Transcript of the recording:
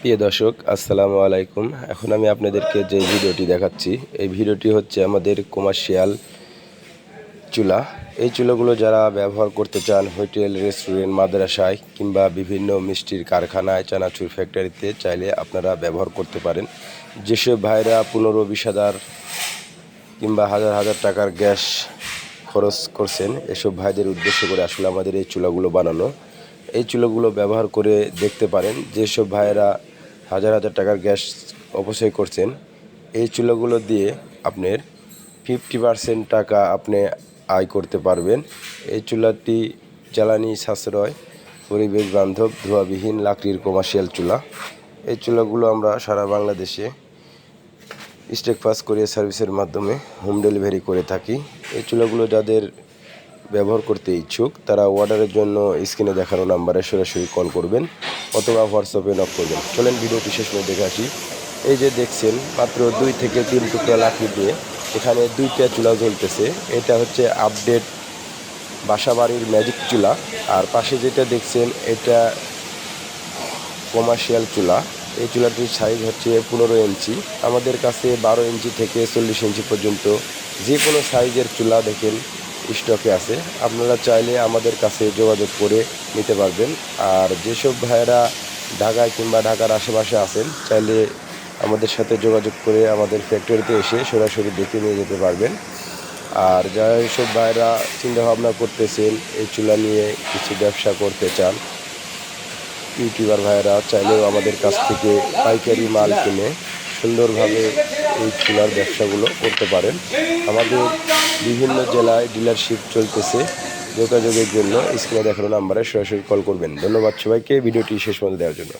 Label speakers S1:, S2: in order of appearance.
S1: প্রিয় দর্শক, আসসালামু আলাইকুম। এখন আমি আপনাদেরকে যে ভিডিওটি দেখাচ্ছি, এই ভিডিওটি হচ্ছে আমাদের কমার্শিয়াল চুলা। এই চুলাগুলো যারা ব্যবহার করতে চান, হোটেল, রেস্টুরেন্ট, মাদ্রাসায় কিংবা বিভিন্ন মিষ্টির কারখানায়, চানাচুর ফ্যাক্টরিতে, চাইলে আপনারা ব্যবহার করতে পারেন। যেসব ভাইরা পনেরো, বিশ হাজার কিংবা হাজার হাজার টাকার গ্যাস খরচ করছেন, এসব ভাইদের উদ্দেশ্য করে আসলে আমাদের এই চুলাগুলো বানানো। এই চুলোগুলো ব্যবহার করে দেখতে পারেন। যেসব ভাইয়েরা হাজার হাজার টাকার গ্যাস অপচয় করছেন, এই চুলোগুলো দিয়ে আপনার ফিফটি পার্সেন্ট টাকা আপনি আয় করতে পারবেন। এই চুলাটি জ্বালানি সাশ্রয়, পরিবেশ বান্ধব, ধোয়াবিহীন, লাকড়ির কমার্শিয়াল চুলা। এই চুলাগুলো আমরা সারা বাংলাদেশে স্টেক ফাস্ট কোরিয়ার সার্ভিসের মাধ্যমে হোম ডেলিভারি করে থাকি। এই চুলাগুলো যাদের ব্যবহার করতে ইচ্ছুক, তারা অর্ডারের জন্য স্ক্রিনে দেখানো নাম্বারে সরাসরি কল করবেন অথবা হোয়াটসঅ্যাপে নক করবেন। চলেন ভিডিওটি শেষ করে দেখে আসি। এই যে দেখছেন, মাত্র দুই থেকে তিন টুকরা লাকড়ি দিয়ে এখানে দুইটা চুলা জ্বলতেছে। এটা হচ্ছে আপডেট বাসাবাড়ির ম্যাজিক চুলা। আর পাশে যেটা দেখছেন, এটা কমার্শিয়াল চুলা। এই চুলাটির সাইজ হচ্ছে পনেরো ইঞ্চি। আমাদের কাছে বারো ইঞ্চি থেকে চল্লিশ ইঞ্চি পর্যন্ত যে কোনো সাইজের চুলা দেখেন স্টকে আছে। আপনারা চাইলে আমাদের কাছে যোগাযোগ করে নিতে পারবেন। আর যেসব ভাইয়েরা ঢাকায় কিংবা ঢাকার আশেপাশে আছেন, চাইলে আমাদের সাথে যোগাযোগ করে আমাদের ফ্যাক্টরিতে এসে সরাসরি দেখে নিয়ে যেতে পারবেন। আর যারা এইসব ভাইয়েরা চিন্তাভাবনা করতেছেন, এই চুলা নিয়ে কিছু ব্যবসা করতে চান, ইউটিউবার ভাইয়েরা চাইলেও আমাদের কাছ থেকে পাইকারি মাল কিনে সুন্দরভাবে এই চুলার ব্যবসাগুলো করতে পারেন। আমাদের বিভিন্ন জেলায় ডিলারশিপ চলতেছে যোগাযোগের জন্য। স্ক্রিনে দেখানো নাম্বারে সরাসরি কল করবেন। ধন্যবাদ সবাইকে। ভিডিওটি শেষ পর্যন্ত দেওয়ার জন্য।